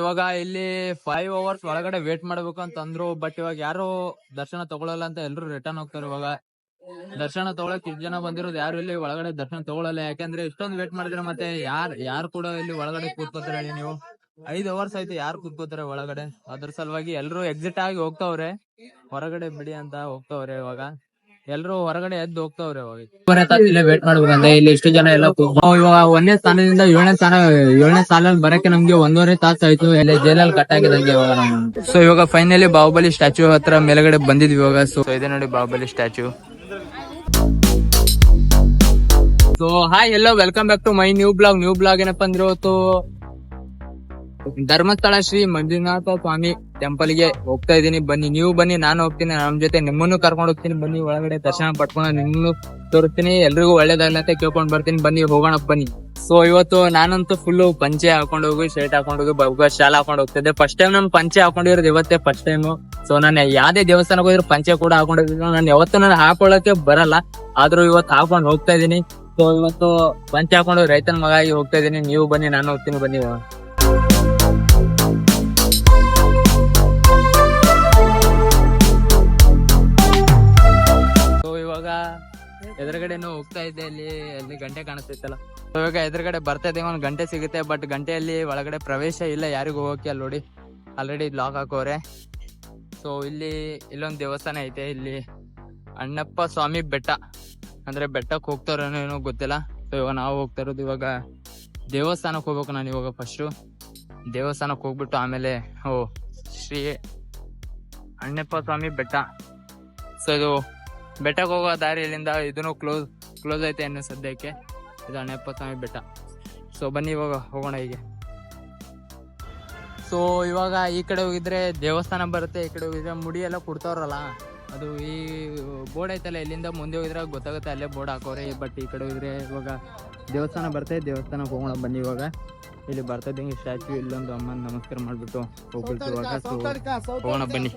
ಇವಾಗ ಇಲ್ಲಿ five hours ಒಳಗಡೆ ವೇಟ್ ಮಾಡ್ಬೇಕು ಅಂತ ಅಂದ್ರು ಬಟ್ ಇವಾಗ ಯಾರು ದರ್ಶನ ತಗೊಳಲ್ಲ ಅಂತ ಎಲ್ರು ರಿಟರ್ನ್ ಹೋಗ್ತಾರೆ ಇವಾಗ. ದರ್ಶನ ತಗೊಳಕ್ ಇಷ್ಟ ಜನ ಬಂದಿರೋದು ಯಾರು ಇಲ್ಲಿ ಒಳಗಡೆ ದರ್ಶನ ತಗೊಳಲ್ಲ. ಯಾಕಂದ್ರೆ ಇಷ್ಟೊಂದು ವೇಟ್ ಮಾಡಿದ್ರೆ ಮತ್ತೆ ಯಾರ್, ಯಾರು ಕೂಡ ಇಲ್ಲಿ ಒಳಗಡೆ ಕೂತ್ಕೋತಾರೆ ಹೇಳಿ ನೀವು. ಐದು ಅವರ್ಸ್ ಆಯ್ತು ಯಾರು ಕೂತ್ಕೋತಾರೆ ಒಳಗಡೆ. ಅದ್ರ ಸಲುವಾಗಿ ಎಲ್ರು ಎಕ್ಸಿಟ್ ಆಗಿ ಹೋಗ್ತಾವ್ರೆ. ಹೊರಗಡೆ ಬಿಡಿ ಅಂತ ಹೋಗ್ತಾವ್ರೆ ಇವಾಗ. ಎಲ್ರು ಹೊರಗಡೆ ಎದ್ದು ಹೋಗ್ತಾವ್ರೆ ಇಲ್ಲೇ ವೇಟ್ ಮಾಡ್ಬೇಕಂದ್ರೆ ಇಲ್ಲಿ ಇಷ್ಟು ಜನ ಎಲ್ಲ ಇವಾಗ ಒಂದನೇ ಸ್ಥಾನದಿಂದ ಏಳನೇ ಸ್ಥಾನ ಏಳನೇ ಸ್ಥಾನದಲ್ಲಿ ಬರಕ್ಕೆ ನಮ್ಗೆ ಒಂದೂವರೆ ತಾಸು ಆಯ್ತು ಇಲ್ಲಿ ಜೈಲಲ್ಲಿ ಕಟ್ ಆಗಿದಂಗೆ ಇವಾಗ ನಾವು. ಸೊ ಇವಾಗ ಫೈನಲಿ ಬಾಹುಬಲಿ ಸ್ಟ್ಯಾಚು ಹತ್ರ ಮೇಲ್ಗಡೆ ಬಂದಿದ್ವಿ ಇವಾಗ ಸೊ ಇದೆ ನೋಡಿ Bahubali statue so hi hello welcome back to my new blog new blog ಏನಪ್ಪ ಅಂದ್ರೆ ಇವತ್ತು ಧರ್ಮಸ್ಥಳ ಶ್ರೀ ಮಂಜುನಾಥ ಸ್ವಾಮಿ ಟೆಂಪಲ್ಗೆ ಹೋಗ್ತಾ ಇದೀನಿ ಬನ್ನಿ, ನೀವು ಬನ್ನಿ, ನಾನು ಹೋಗ್ತೀನಿ, ನಮ್ ಜೊತೆ ನಿಮ್ಮನ್ನು ಕರ್ಕೊಂಡು ಹೋಗ್ತೀನಿ. ಬನ್ನಿ, ಒಳಗಡೆ ದರ್ಶನ ಪಡ್ಕೊಂಡು ನಿಮ್ಮನ್ನು ತೋರಿಸ್ತೀನಿ. ಎಲ್ರಿಗೂ ಒಳ್ಳೇದಾಗ್ಲಿ ಅಂತ ಕೇಳ್ಕೊಂಡ್ ಬರ್ತೀನಿ. ಬನ್ನಿ, ಹೋಗೋಣ, ಬನ್ನಿ. ಸೊ ಇವತ್ತು ನಾನಂತೂ ಫುಲ್ ಪಂಚೆ ಹಾಕೊಂಡು ಹೋಗಿ ಶರ್ಟ್ ಹಾಕೊಂಡು ಹೋಗಿ ಶಾಲ್ ಹಾಕೊಂಡು ಹೋಗ್ತಿದ್ದೆ. ಫಸ್ಟ್ ಟೈಮ್ ನಾನು ಪಂಚೆ ಹಾಕೊಂಡಿರೋದು ಇವತ್ತೇ ಫಸ್ಟ್ ಟೈಮ್ ಸೊ ನಾನು ಯಾವ್ದೇ ದೇವಸ್ಥಾನಕ್ಕೆ ಹೋದ್ರೆ ಪಂಚೆ ಕೂಡ ಹಾಕೊಂಡಿದ್ದೀನಿ. ನಾನು ಯಾವತ್ತೂ ನಾನು ಹಾಕೊಳ್ಳೋಕೆ ಬರಲ್ಲ. ಆದ್ರೂ ಇವತ್ತು ಹಾಕೊಂಡು ಹೋಗ್ತಾ ಇದೀನಿ ಸೊ ಇವತ್ತು ಪಂಚೆ ಹಾಕೊಂಡು ರೈತನ ಮಗ ಆಗಿ ಹೋಗ್ತಾ ಇದೀನಿ ನೀವು ಬನ್ನಿ, ನಾನು ಹೋಗ್ತೀನಿ. ಬನ್ನಿ ಎದುರುಗಡೆನೂ ಹೋಗ್ತಾ ಇದ್ದೆ, ಅಲ್ಲಿ ಅಲ್ಲಿ ಗಂಟೆ ಕಾಣಿಸ್ತೈತಲ್ಲ. ಇವಾಗ ಎದುರುಗಡೆ ಬರ್ತಾ ಇದ್ದೀವಿ ಒಂದು ಗಂಟೆ ಸಿಗುತ್ತೆ ಬಟ್ ಗಂಟೆಯಲ್ಲಿ ಒಳಗಡೆ ಪ್ರವೇಶ ಇಲ್ಲ, ಯಾರಿಗೂ ಹೋಗೋಕೆ ಅಲ್ಲಿ ನೋಡಿ. Already lock ಹಾಕೋರೆ. ಸೊ ಇಲ್ಲಿ, ಇಲ್ಲೊಂದು ದೇವಸ್ಥಾನ ಐತೆ, ಇಲ್ಲಿ ಅಣ್ಣಪ್ಪ ಸ್ವಾಮಿ ಬೆಟ್ಟ. ಅಂದ್ರೆ ಬೆಟ್ಟಕ್ಕೆ ಹೋಗ್ತಾರೇನೋ ಏನೋ ಗೊತ್ತಿಲ್ಲ. ಸೊ ಇವಾಗ ನಾವು ಹೋಗ್ತಾ ಇರೋದು ಇವಾಗ ದೇವಸ್ಥಾನಕ್ಕೆ ಹೋಗ್ಬೇಕು ನಾನು ಇವಾಗ ಫಸ್ಟು ದೇವಸ್ಥಾನಕ್ಕೆ ಹೋಗ್ಬಿಟ್ಟು ಆಮೇಲೆ, ಓ, ಶ್ರೀ ಅಣ್ಣಪ್ಪ ಸ್ವಾಮಿ ಬೆಟ್ಟ. ಸೊ ಇದು ಬೆಟ್ಟಕ್ಕೆ ಹೋಗೋ ದಾರಿಯಲ್ಲಿಂದ ಇದನ್ನು ಕ್ಲೋಸ್ ಕ್ಲೋಸ್ ಐತೆ ಇನ್ನು ಸದ್ಯಕ್ಕೆ. ಇದು ಅಣ್ಣಪ್ಪ ಸ್ವಾಮಿ ಬೆಟ್ಟ. ಸೊ ಬನ್ನಿ ಇವಾಗ ಹೋಗೋಣ ಹೀಗೆ. ಸೊ ಇವಾಗ ಈ ಕಡೆ ಹೋಗಿದ್ರೆ ದೇವಸ್ಥಾನ ಬರುತ್ತೆ, ಈ ಕಡೆ ಹೋಗಿದ್ರೆ ಮುಡಿ ಎಲ್ಲ ಕೊಡ್ತಾವ್ರಲ್ಲ. ಅದು ಈ ಬೋರ್ಡ್ ಐತಲ್ಲ ಇಲ್ಲಿಂದ ಮುಂದೆ ಹೋಗಿದ್ರೆ ಗೊತ್ತಾಗುತ್ತೆ, ಅಲ್ಲೇ ಬೋರ್ಡ್ ಹಾಕೋರೆ. ಬಟ್ ಈ ಕಡೆ ಹೋಗಿದ್ರೆ ಇವಾಗ ದೇವಸ್ಥಾನ ಬರುತ್ತೆ, ದೇವಸ್ಥಾನಕ್ಕೆ ಹೋಗೋಣ ಬನ್ನಿ ಇವಾಗ. ಇಲ್ಲಿ ಬರ್ತಾ ಹಿಂಗೆ ಸ್ಟ್ಯಾಚು ಇಲ್ಲೊಂದು ಅಮ್ಮನ ನಮಸ್ಕಾರ ಮಾಡಿಬಿಟ್ಟು ಹೋಗ್ಬಿಡ್ತೀವಿ ಹೋಗೋಣ ಬನ್ನಿ.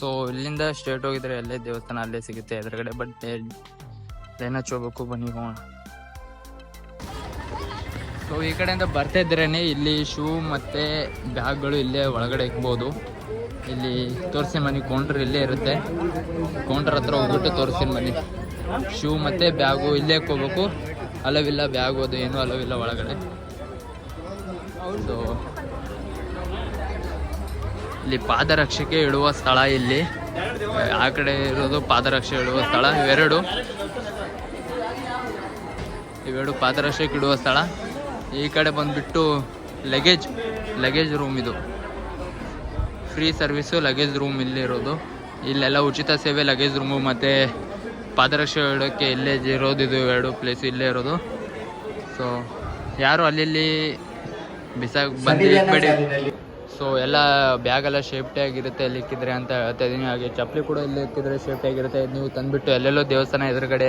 ಸೊ ಇಲ್ಲಿಂದ ಸ್ಟ್ರೇಟ್ ಹೋಗಿದ್ರೆ ಅಲ್ಲೇ ದೇವಸ್ಥಾನ ಅಲ್ಲೇ ಸಿಗುತ್ತೆ ಎದುರುಗಡೆ ಬಟ್ ಲೈನ್ ಹೋಗ್ಬೇಕು, ಬನ್ನಿ ಹೋಗೋಣ. ಸೊ ಈ ಕಡೆಯಿಂದ ಬರ್ತಾ ಇದ್ರೇನೆ, ಇಲ್ಲಿ ಶೂ ಮತ್ತೆ ಬ್ಯಾಗ್ಗಳು ಇಲ್ಲೇ ಒಳಗಡೆ ಇಕ್ಬೋದು. ಇಲ್ಲಿ ತೋರಿಸಿ ಮನಿ ಕೌಂಟರ್ ಇಲ್ಲೇ ಇರುತ್ತೆ. ಕೌಂಟರ್ ಹತ್ರ ಹೋಗ್ಬಿಟ್ಟು ತೋರಿಸ್ತೀನಿ ಮನೆ ಶೂ ಮತ್ತೆ ಬ್ಯಾಗು ಇಲ್ಲೇ ಹೋಗ್ಬೇಕು ಅಲವಿಲ್ಲ ಬ್ಯಾಗ್ ಅದು ಏನು ಅಲವಿಲ್ಲ ಒಳಗಡೆ. ಸೊ ಇಲ್ಲಿ ಪಾದರಕ್ಷೆಗೆ ಇಡುವ ಸ್ಥಳ ಇಲ್ಲಿ. ಆ ಕಡೆ ಇರೋದು ಪಾದರಕ್ಷೆ ಇಡುವ ಸ್ಥಳ. ಇವೆರಡು. ಇವೆರಡು ಪಾದರಕ್ಷೆಗೆ ಇಡುವ ಸ್ಥಳ. ಈ ಕಡೆ ಬಂದ್ಬಿಟ್ಟು ಲಗೇಜ್ ಲಗೇಜ್ ರೂಮ್ ಇದು. ಫ್ರೀ ಸರ್ವಿಸು ಲಗೇಜ್ ರೂಮ್ ಇಲ್ಲಿ ಇರೋದು. ಇಲ್ಲೆಲ್ಲ ಉಚಿತ ಸೇವೆ ಲಗೇಜ್ ರೂಮು ಮತ್ತು ಪಾದರಕ್ಷೆ ಇಡೋಕ್ಕೆ ಇಲ್ಲೇ ಇರೋದು ಇದು ಎರಡು ಪ್ಲೇಸ್ ಇಲ್ಲೇ ಇರೋದು. ಸೊ ಯಾರು ಅಲ್ಲಿ ಬಿಸಾಕ್ ಬಂದಿರಬೇಡಿ ಸೊ ಎಲ್ಲ ಬ್ಯಾಗ್ ಎಲ್ಲ ಸೇಫ್ಟಿ ಆಗಿರುತ್ತೆ ಅಲ್ಲಿ ಇಕ್ಕಿದ್ರೆ ಅಂತ ಹೇಳ್ತಾ ಇದ್ದೀನಿ ಹಾಗೆ ಚಪ್ಪಲಿ ಕೂಡ ಇಲ್ಲಿ ಇಕ್ಕಿದ್ರೆ ಸೇಫ್ಟಿ ಆಗಿರುತ್ತೆ. ನೀವು ತಂದುಬಿಟ್ಟು ಎಲ್ಲೆಲ್ಲೋ ದೇವಸ್ಥಾನ ಎದುರುಗಡೆ,